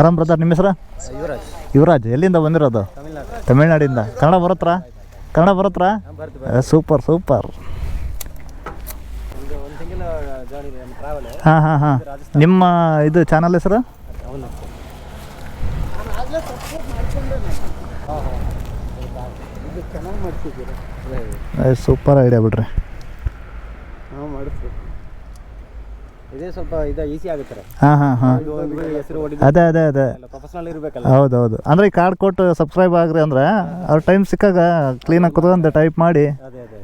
ಆರಾಮ್ ಬ್ರದರ್ ನಿಮ್ಮ ಹೆಸರು? ಯುವರಾಜ್. ಎಲ್ಲಿಂದ ಬಂದಿರೋದು? ತಮಿಳ್ನಾಡು ತಮಿಳ್ನಾಡಿಂದ. ಕನ್ನಡ ಬರುತ್ತಾ? ಕನ್ನಡ ಬರುತ್ತಾ? ಬರ್ದು ಸೂಪರ್ ಸೂಪರ್ ಹಾಂ ಹಾಂ ಹಾಂ. ನಿಮ್ಮ ಇದು ಚಾನಲ್ ಹೆಸರು? ಸೂಪರ್ ಐಡಿಯಾ ಬಿಡ್ರಿ. ಇದೇ ಸ್ವಲ್ಪ ಇದು ಈಸಿ ಆಗುತ್ತಾರೆ ಹಾಂ ಹಾಂ ಹಾಂ. ಹೆಸರು ಅದೇ ಅದೇ ಅದೇ. ಪ್ರೊಫೆಷನಲ್ ಇರಬೇಕಲ್ಲ. ಹೌದು ಹೌದು ಅಂದರೆ ಈ ಕಾರ್ಡ್ ಕೊಟ್ಟು ಸಬ್ಸ್ಕ್ರೈಬ್ ಆಗ್ರಿ ಅಂದ್ರೆ ಅವ್ರ ಟೈಮ್ ಸಿಕ್ಕಾಗ ಕ್ಲೀನಾಗಿ ಕುತ್ಕೊಂಡು ಟೈಪ್ ಮಾಡಿ. ಅದೇ ಅದೇ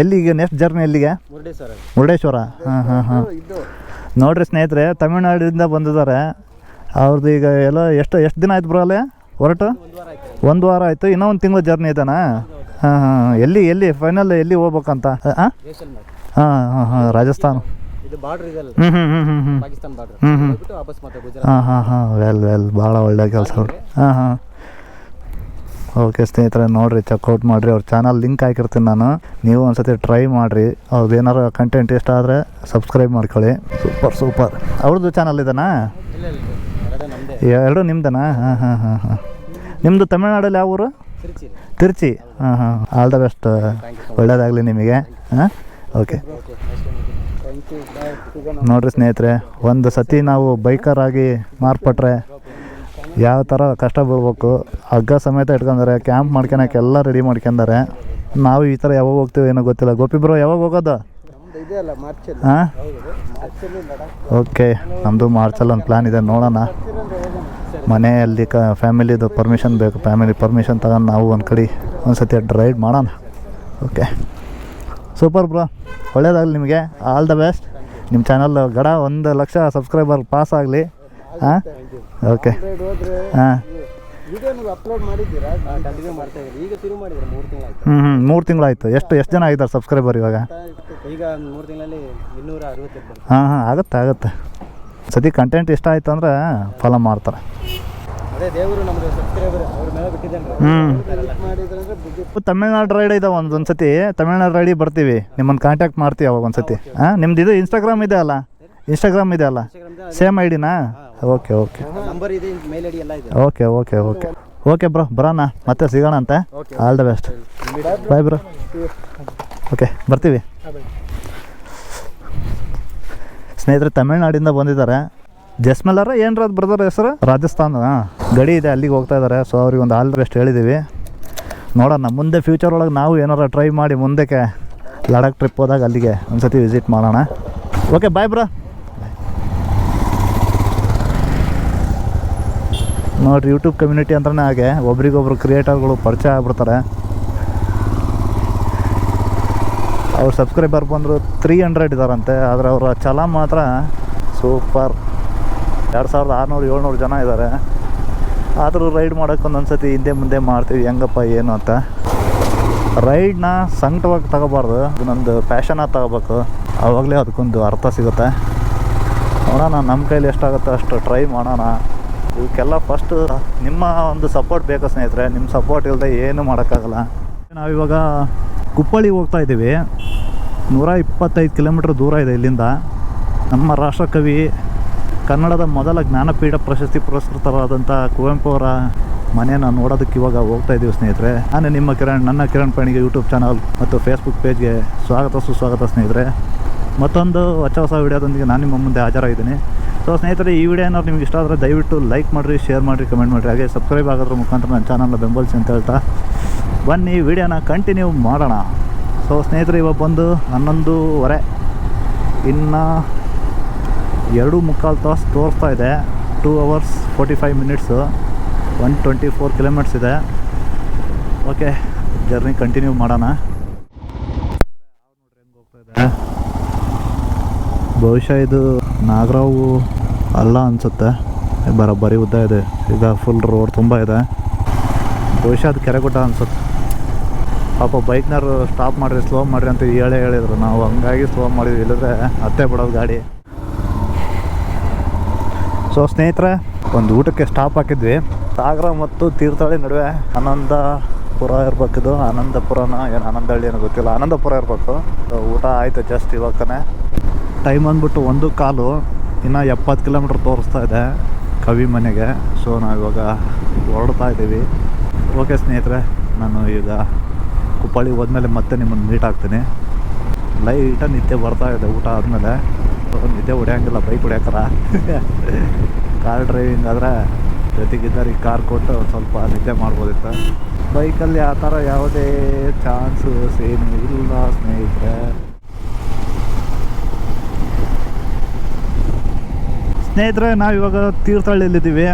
ಎಲ್ಲಿಗೆ ನೆಕ್ಸ್ಟ್ ಜರ್ನಿ ಎಲ್ಲಿಗೆ? ಮುರುಡೇಶ್ವರ. ಮುರುಡೇಶ್ವರ. ಹಾಂ ಹಾಂ ಹಾಂ. ನೋಡ್ರಿ ಸ್ನೇಹಿತರೆ ತಮಿಳ್ನಾಡಿಂದ ಬಂದಿದ್ದಾರೆ. ಅವ್ರದ್ದು ಈಗ ಎಲ್ಲ ಎಷ್ಟು ಎಷ್ಟು ದಿನ ಆಯ್ತು ಬ್ರೋ ಅಲ್ಲೇ? ಹೊರಟು? ಒಂದು ವಾರ ಆಯ್ತು. ಇನ್ನೂ ಒಂದು ತಿಂಗಳು ಜರ್ನಿ ಇದ್ದಾನಾ ಹಾಂ ಹಾಂ. ಎಲ್ಲಿ ಎಲ್ಲಿ ಫೈನಲ್ ಎಲ್ಲಿ ಹೋಗ್ಬೇಕಂತ? ಹಾಂ ಹಾಂ ಹಾಂ ಹಾಂ. ರಾಜಸ್ಥಾನ್. ಇದು ಬಾರ್ಡರ್ ಇದೆಲ್ಲ. ಹ್ಞೂ ಹ್ಞೂ ಹ್ಞೂ ಹ್ಞೂ ಹ್ಞೂ ಪಾಕಿಸ್ತಾನ ಬಾರ್ಡರ್ ಹ್ಮ್, ಹ್ಮ್. ಹೋಗ್ಬಿಟ್ಟು ವಾಪಸ್ ಮತ್ತೆ ಗುಜರಾತ್. ಹಾಂ ಹಾಂ ಹಾಂ. ವೆಲ್ ವೆಲ್ ಭಾಳ ಒಳ್ಳೆ ಕೆಲಸ ಅವ್ರು. ಹಾಂ ಹಾಂ. ಓಕೆ ಸ್ನೇಹಿತರೆ ನೋಡಿರಿ ಚೆಕ್ಔಟ್ ಮಾಡಿರಿ. ಅವ್ರ ಚಾನಲ್ ಲಿಂಕ್ ಹಾಕಿರ್ತೀನಿ ನಾನು. ನೀವು ಒಂದ್ಸತಿ ಟ್ರೈ ಮಾಡಿರಿ. ಅವ್ರದ್ದು ಏನಾರು ಕಂಟೆಂಟ್ ಇಷ್ಟ ಆದರೆ ಸಬ್ಸ್ಕ್ರೈಬ್ ಮಾಡ್ಕೊಳ್ಳಿ. ಸೂಪರ್ ಸೂಪರ್ ಅವ್ರದ್ದು ಚಾನಲ್ ಇದೆನಾ? ಇಲ್ಲ ಇಲ್ಲ ಎರಡೇ ನಿಮ್ದನಾ? ಹಾಂ ಹಾಂ ಹಾಂ ಹಾಂ. ನಿಮ್ಮದು ತಮಿಳ್ನಾಡಲ್ಲಿ ಯಾವ ಊರು? ತಿರುಚಿ. ತಿರುಚಿ. ಹಾಂ ಹಾಂ ಆಲ್ ದ ಬೆಸ್ಟ್ ಒಳ್ಳೇದಾಗಲಿ ನಿಮಗೆ. ಹಾಂ? ಓಕೆ ನೋಡಿರಿ ಸ್ನೇಹಿತರೆ, ಒಂದು ಸತಿ ನಾವು ಬೈಕರ್ ಆಗಿ ಮಾರ್ಪಟ್ರೆ ಯಾವ ಥರ ಕಷ್ಟ ಬೀಳ್ಬೇಕು ಹಗ್ಗ ಸಮೇತ ಇಟ್ಕೊಂಡಾರೆ ಕ್ಯಾಂಪ್ ಮಾಡ್ಕೊಳಕ್ಕೆ ಎಲ್ಲ ರೆಡಿ ಮಾಡ್ಕೊಂಡಾರೆ, ನಾವು ಈ ಥರ ಯಾವಾಗ ಹೋಗ್ತೀವಿ ಏನೋ ಗೊತ್ತಿಲ್ಲ. ಗೋಪಿ ಬ್ರೋ, ಯಾವಾಗ ಹೋಗೋದು? ಹಾಂ ಓಕೆ ನಮ್ಮದು ಮಾರ್ಚಲ್ಲಿ ಒಂದು ಪ್ಲ್ಯಾನ್ ಇದೆ, ನೋಡೋಣ. ಮನೆಯಲ್ಲಿ ಕ ಫ್ಯಾಮಿಲಿದು ಪರ್ಮಿಷನ್ ಬೇಕು ಫ್ಯಾಮಿಲಿ ಪರ್ಮಿಷನ್ ತಗೊಂಡು ನಾವು ಒಂದು ಕಡೆ ಒಂದು ಸತಿ ರೈಡ್ ಮಾಡೋಣ. ಓಕೆ ಸೂಪರ್ ಬ್ರೋ ಒಳ್ಳೇದಾಗಲಿ ನಿಮಗೆ. ಆಲ್ ದ ಬೆಸ್ಟ್ ನಿಮ್ಮ ಚಾನಲ್ ಗಡ ಒಂದು ಲಕ್ಷ ಸಬ್ಸ್ಕ್ರೈಬರ್ ಪಾಸ್ ಆಗಲಿ. ಹಾಂ? ಓಕೆ ಹಾಂ. ಹ್ಞೂ ಹ್ಞೂ ಮೂರು ತಿಂಗಳಾಯ್ತು? ಎಷ್ಟು ಎಷ್ಟು ಜನ ಆಗಿದ್ದಾರೆ ಸಬ್ಸ್ಕ್ರೈಬರ್ ಇವಾಗ? ಈಗ ಮೂರು ತಿಂಗಳಲ್ಲಿ ಇನ್ನೂರ ಹಾಂ ಹಾಂ. ಆಗುತ್ತೆ ಆಗುತ್ತೆ. ಸತಿ ಕಂಟೆಂಟ್ ಇಷ್ಟ ಆಯ್ತು ಅಂದ್ರೆ ಫಾಲೋ ಮಾಡ್ತಾರೆ. ಅದೇ ದೇವರು ನಮ್ದು ಸಬ್ಸ್ಕ್ರೈಬರ್ ಅವ್ರ ಮೇಲೆ ಬಿಟ್ಟಿದ್ದಾನೆ. ಹ್ಮ್. ಮಾಡಿದ್ರೆ ಅಂದ್ರೆ ಬುದ್ಧಿ ತಮಿಳ್ನಾಡು ರೈಡ್ ಇದೆ ಒಂದು ಒಂದ್ಸತಿ. ತಮಿಳ್ನಾಡು ರೈಡಿ ಬರ್ತೀವಿ. ನಿಮ್ಮನ್ನು ಕಾಂಟ್ಯಾಕ್ಟ್ ಮಾಡ್ತೀವಿ ಅವಾಗ ಒಂದ್ಸತಿ. ಹಾಂ ನಿಮ್ದು ಇದು ಇನ್ಸ್ಟಾಗ್ರಾಮ್ ಇದೆ ಅಲ್ಲ? ಇನ್ಸ್ಟಾಗ್ರಾಮ್ ಇದೆ ಅಲ್ಲ? ಸೇಮ್ ಐ ಡಿನಾ ಓಕೆ ಓಕೆ ನಂಬರ್ ಇದೆ ಮೇಲ್ ಐಡಿ ಎಲ್ಲ ಇದೆ. Okay okay okay okay bro ಬರೋಣ. ಮತ್ತೆ ಸಿಗೋಣ ಅಂತ. All the best bye bro okay ಬರ್ತೀವಿ. ಸ್ನೇಹಿತರೆ ತಮಿಳ್ನಾಡಿಂದ ಬಂದಿದ್ದಾರೆ. ಜಸ್ಮೆಲ್ಲರ ಏನ್ರ ಅದು ಬ್ರದರ್ ಹೆಸರು? ರಾಜಸ್ಥಾನ. ಗಡಿ ಇದೆ, ಅಲ್ಲಿಗೆ ಹೋಗ್ತಾ ಇದ್ದಾರೆ ಸೊ ಅವ್ರಿಗೆ ಒಂದು ಆಲ್ ರೆಸ್ಟ್ ಹೇಳಿದ್ದೀವಿ ನೋಡೋಣ, ಮುಂದೆ ಫ್ಯೂಚರ್ ಒಳಗೆ ನಾವು ಏನಾರ ಟ್ರೈ ಮಾಡಿ ಮುಂದಕ್ಕೆ ಲಡಾಖ್ ಟ್ರಿಪ್ ಹೋದಾಗ ಅಲ್ಲಿಗೆ ಒಂದು ಸತಿ ವಿಸಿಟ್ ಮಾಡೋಣ. ಓಕೆ ಬಾಯ್ ಬ್ರೋ ನೋಡಿರಿ ಯೂಟ್ಯೂಬ್ ಕಮ್ಯುನಿಟಿ ಅಂದ್ರೆ ಹಾಗೆ. ಒಬ್ರಿಗೊಬ್ರು ಕ್ರಿಯೇಟರ್ಗಳು ಪರಿಚಯ ಆಗ್ಬಿಡ್ತಾರೆ. ಅವ್ರ ಸಬ್ಸ್ಕ್ರೈಬರ್ ಬಂದರು ತ್ರೀ ಹಂಡ್ರೆಡ್ ಇದ್ದಾರಂತೆ ಆದರೆ ಅವರ ಛಲ ಮಾತ್ರ ಸೂಪರ್ ಎರಡು ಸಾವಿರದ ಆರುನೂರು, ಏಳ್ನೂರು ಜನ ಇದ್ದಾರೆ ಆದರೂ ರೈಡ್ ಮಾಡೋಕೆ ಒಂದೊಂದು ಸತಿ ಹಿಂದೆ ಮುಂದೆ ಮಾಡ್ತೀವಿ. ಹೆಂಗಪ್ಪ, ಏನು ಅಂತ. ರೈಡ್ನ ಸಂಕಟವಾಗಿ ತಗೋಬಾರ್ದು. ನಂದು ಪ್ಯಾಷನಾಗಿ ತಗೋಬೇಕು. ಆವಾಗಲೇ ಅದಕ್ಕೊಂದು ಅರ್ಥ ಸಿಗುತ್ತೆ. ನೋಡೋಣ ನಮ್ಮ ಕೈಲಿ ಎಷ್ಟಾಗುತ್ತೋ ಅಷ್ಟು ಟ್ರೈ ಮಾಡೋಣ. ಇವಕ್ಕೆಲ್ಲ ಫಸ್ಟ್ ನಿಮ್ಮ ಒಂದು ಸಪೋರ್ಟ್ ಬೇಕು ಸ್ನೇಹಿತರೆ. ನಿಮ್ಮ ಸಪೋರ್ಟ್ ಇಲ್ಲದೆ ಏನು ಮಾಡೋಕ್ಕಾಗಲ್ಲ. ನಾವಿವಾಗ ಕುಪ್ಪಳಿಗೆ ಹೋಗ್ತಾ ಇದ್ದೀವಿ. ನೂರ ಇಪ್ಪತ್ತೈದು ಕಿಲೋಮೀಟ್ರ್ ದೂರ ಇದೆ ಇಲ್ಲಿಂದ. ನಮ್ಮ ರಾಷ್ಟ್ರಕವಿ ಕನ್ನಡದ ಮೊದಲ ಜ್ಞಾನಪೀಠ ಪ್ರಶಸ್ತಿ ಪುರಸ್ಕೃತರಾದಂಥ ಕುವೆಂಪು ಅವರ ಮನೆಯನ್ನು ನೋಡೋದಕ್ಕೆ ಇವಾಗ ಹೋಗ್ತಾ ಇದ್ದೀವಿ ಸ್ನೇಹಿತರೆ. ನಾನು ನಿಮ್ಮ ಕಿರಣ್, ನನ್ನ ಕಿರಣ್ ಪಣಿಗೆ ಯೂಟ್ಯೂಬ್ ಚಾನಲ್ ಮತ್ತು ಫೇಸ್ಬುಕ್ ಪೇಜ್ಗೆ ಸ್ವಾಗತ, ಸುಸ್ವಾಗತ ಸ್ನೇಹಿತರೆ. ಮತ್ತೊಂದು ಹೊಸ ಹೊಸ ವಿಡಿಯೋದೊಂದಿಗೆ ನಾನು ನಿಮ್ಮ ಮುಂದೆ ಹಾಜರಾಗಿದ್ದೀನಿ. ಸೊ ಸ್ನೇಹಿತರೆ, ಈ ವಿಡಿಯೋ ಏನಾದ್ರು ನಿಮ್ಗೆ ಇಷ್ಟ ಆದರೆ ದಯವಿಟ್ಟು ಲೈಕ್ ಮಾಡಿರಿ ಶೇರ್ ಮಾಡಿರಿ ಕಮೆಂಟ್ ಮಾಡಿರಿ. ಹಾಗೆ ಸಬ್ಸ್ಕ್ರೈಬ್ ಆಗೋದ್ರ ಮುಖಾಂತರ ನನ್ನ ಚಾನಲ್ನ ಬೆಂಬಲಿಸಿ ಅಂತ ಹೇಳ್ತಾ ಬನ್ನಿ, ವಿಡಿಯೋನ ಕಂಟಿನ್ಯೂ ಮಾಡೋಣ. ಸೊ ಸ್ನೇಹಿತರೆ, ಇವಾಗ ಬಂದು ಹನ್ನೊಂದೂವರೆ. ಇನ್ನು ಎರಡು ಮುಕ್ಕಾಲು ತಾಸು ತೋರಿಸ್ತಾ ಇದೆ. Two hours forty five minutes one twenty four kilometres ಇದೆ. ಓಕೆ ಜರ್ನಿ ಕಂಟಿನ್ಯೂ ಮಾಡೋಣ. ಬಹುಶಃ ಇದು ನಾಗರಾವು ಅಲ್ಲ ಅನಿಸುತ್ತೆ. ಬರೋಬ್ಬರಿ ಉದ್ದ ಇದೆ. ಈಗ ಫುಲ್ ರೋಡ್ ತುಂಬ ಇದೆ. ಬಹುಶಃ ಅದು ಕೆರೆಗುಡ್ಡ ಅನ್ಸುತ್ತೆ. ಪಾಪ ಬೈಕ್ನವ್ರು ಸ್ಟಾಪ್ ಮಾಡಿರಿ ಸ್ಲೋ ಮಾಡಿರಿ ಅಂತ ಹೇಳೇ ಹೇಳಿದರು. ನಾವು ಹಂಗಾಗಿ ಸ್ಲೋ ಮಾಡಿದ್ವಿ, ಇಲ್ಲದ್ರೆ ಅತ್ತೆ ಬಿಡೋದು ಗಾಡಿ. ಸೊ ಸ್ನೇಹಿತರೆ, ಒಂದು ಊಟಕ್ಕೆ ಸ್ಟಾಪ್ ಹಾಕಿದ್ವಿ. ಸಾಗರ ಮತ್ತು ತೀರ್ಥಹಳ್ಳಿ ನಡುವೆ ಆನಂದಪುರ ಇರ್ಬೇಕಿದು ಆನಂದಪುರನ ಏನು ಆನಂದಹಳ್ಳಿ ಏನೋ ಗೊತ್ತಿಲ್ಲ, ಆನಂದಪುರ ಇರಬೇಕು. ಊಟ ಆಯಿತು ಜಸ್ಟ್ ಇವಾಗ ತಾನೆ. ಟೈಮ್ ಅಂದ್ಬಿಟ್ಟು ಒಂದು ಕಾಲು, ಇನ್ನು ಎಪ್ಪತ್ತು ಕಿಲೋಮೀಟ್ರ್ ತೋರಿಸ್ತಾ ಇದೆ ಕವಿ ಮನೆಗೆ. ಸೊ ನಾವು ಇವಾಗ ಹೊರಡ್ತಾ ಇದ್ದೀವಿ. ಓಕೆ ಸ್ನೇಹಿತರೆ, ನಾನು ಈಗ ಕುಪ್ಪಳ್ಳಿ ಹೋದ್ಮೇಲೆ ಮತ್ತೆ ನಿಮ್ಮನ್ನು ಮೀಟ್ ಆಗ್ತೀನಿ. ಲೈಟಾಗಿ ನಿತ್ಯ ಬರ್ತಾ ಇದೆ ಊಟ ಆದಮೇಲೆ. ನಿದ್ದೆ ಹೊಡ್ಯಂಗಿಲ್ಲ ಬೈಕ್ ಹೊಡ್ಯಾಕರ ಕಾರ್ ಡ್ರೈವಿಂಗ್ ಆದರೆ ಜೊತೆಗಿದ್ದರಿಗೆ ಕಾರ್ ಕೊಟ್ಟು ಸ್ವಲ್ಪ ನಿದ್ದೆ ಮಾಡ್ಬೋದಿತ್ತು. ಬೈಕಲ್ಲಿ ಆ ಥರ ಯಾವುದೇ ಚಾನ್ಸಸ್ ಏನು ಇಲ್ಲ ಸ್ನೇಹಿತರೆ. ಸ್ನೇಹಿತರೆ ನಾವು ಇವಾಗ ತೀರ್ಥಹಳ್ಳಿಯಲ್ಲಿದ್ದೀವಿ.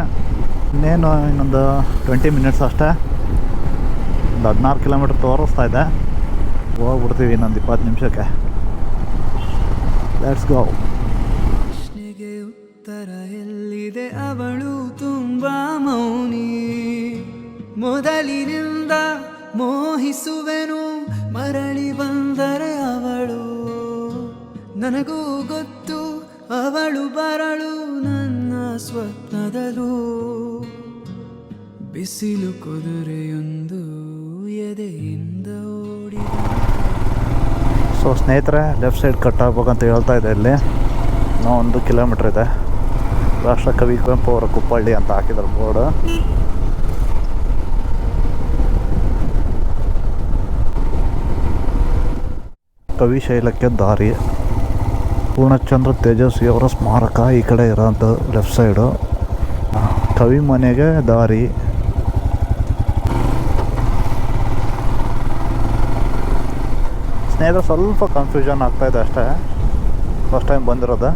ಇನ್ನೇನು ಇನ್ನೊಂದು ಟ್ವೆಂಟಿ ಮಿನಿಟ್ಸ್ ಅಷ್ಟೇ. ಒಂದು ಹದಿನಾರು ಕಿಲೋಮೀಟ್ರ್ ತೋರಿಸ್ತಾ ಇದೆ. ಹೋಗ್ಬಿಡ್ತೀವಿ ಇನ್ನೊಂದು ಇಪ್ಪತ್ತು ನಿಮಿಷಕ್ಕೆ. ಲೆಟ್ಸ್ ಗೋ ಪ್ರಶ್ನೆಗೆ ಉತ್ತರ ಎಲ್ಲಿದೆ? ಅವಳು ತುಂಬಾ ಮೌನಿ. ಮೊದಲಿನಿಂದ ಮೋಹಿಸುವೆನು. ಮರಳಿ ಬಂದರೆ ಅವಳು. ನನಗೂ ಗೊತ್ತು, ಅವಳು ಬರಳು ನನ್ನ ಸ್ವಪ್ನದಲ್ಲೂ. ಬಿಸಿಲು ಕುದುರೆಯೊಂದು ಎದೆಯಿಂದ ಸೊ ಸ್ನೇಹಿತರೆ ಲೆಫ್ಟ್ ಸೈಡ್ ಕಟ್ ಆಗ್ಬೇಕಂತ ಹೇಳ್ತಾ ಇದೆ ಇಲ್ಲಿ. ಇನ್ನೂ ಒಂದು ಕಿಲೋಮೀಟ್ರ್ ಇದೆ. ರಾಷ್ಟ್ರ ಕವಿ ಕುವೆಂಪು ಅವರ ಕುಪ್ಪಳ್ಳಿ ಅಂತ ಹಾಕಿದ್ರು ಬೋರ್ಡ್ ಕವಿ ಶೈಲಕ್ಕೆ ದಾರಿ. ಪೂರ್ಣಚಂದ್ರ ತೇಜಸ್ವಿ ಅವರ ಸ್ಮಾರಕ ಈ ಕಡೆ ಇರೋಂಥ ಲೆಫ್ಟ್ ಸೈಡು ಕವಿ ಮನೆಗೆ ದಾರಿ. ಸ್ನೇಹಿತರೆ ಸ್ವಲ್ಪ ಕನ್ಫ್ಯೂಷನ್ ಆಗ್ತಾ ಇದೆ ಅಷ್ಟೇ. ಫಸ್ಟ್ ಟೈಮ್ ಬಂದಿರೋದು.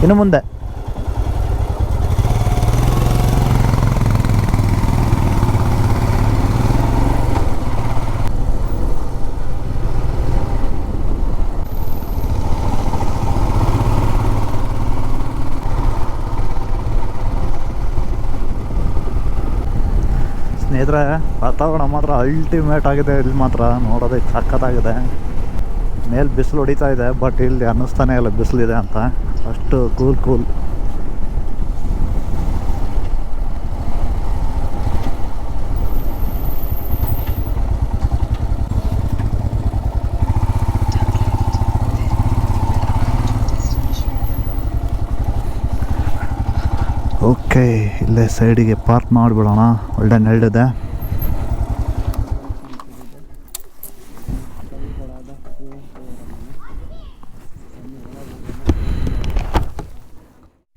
ಇನ್ನು ಮುಂದೆ. ಸ್ನೇಹಿತರೆ ವಾತಾವರಣ ಮಾತ್ರ ಅಲ್ಟಿಮೇಟ್ ಆಗಿದೆ, ಇಲ್ಲಿ ಮಾತ್ರ ನೋಡೋದಕ್ಕೆ ಸಖತ್ತಾಗಿದೆ. ಮೇಲೆ ಬಿಸಿಲು ಹೊಡಿತಾ ಇದೆ ಬಟ್ ಇಲ್ಲಿ ಅನ್ನಿಸ್ತಾನೆ ಇಲ್ಲ ಬಿಸಿಲಿದೆ ಅಂತ. ಅಷ್ಟು ಕೂಲ್ ಕೂಲ್ ಓಕೆ ಇಲ್ಲೇ ಸೈಡಿಗೆ ಪಾರ್ಕ್ ಮಾಡಿಬಿಡೋಣ. ಒಳ್ಳೆ ನೆರಳಿದೆ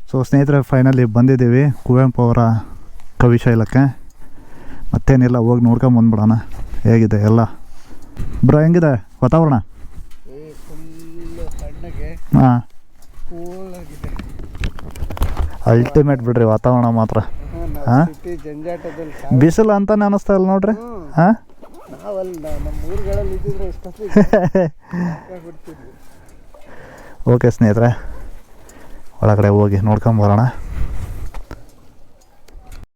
ಸೊ ಸ್ನೇಹಿತರೆ ಫೈನಲಿ ಬಂದಿದ್ದೀವಿ. ಕುವೆಂಪು ಅವರ ಕವಿಶೈಲಕ್ಕೆ ಮತ್ತೇನಿಲ್ಲ ಹೋಗಿ ನೋಡ್ಕೊಂಡು ಬಂದ್ಬಿಡೋಣ. ಹೇಗಿದೆ ಎಲ್ಲ? ಬ್ರೋ ಹೆಂಗಿದೆ ವಾತಾವರಣ? ಹಾಂ. ಅಲ್ಟಿಮೇಟ್ ಬಿಡ್ರಿ ವಾತಾವರಣ ಮಾತ್ರ. ಹಾಂ ಬಿಸಿಲು ಅಂತಾನೆ ಅನಿಸ್ತಾ ಇಲ್ಲ ನೋಡ್ರಿ. ಹಾಂ? ಓಕೆ ಸ್ನೇಹಿತರೆ ಒಳಗಡೆ ಹೋಗಿ ನೋಡ್ಕೊಂಬರೋಣ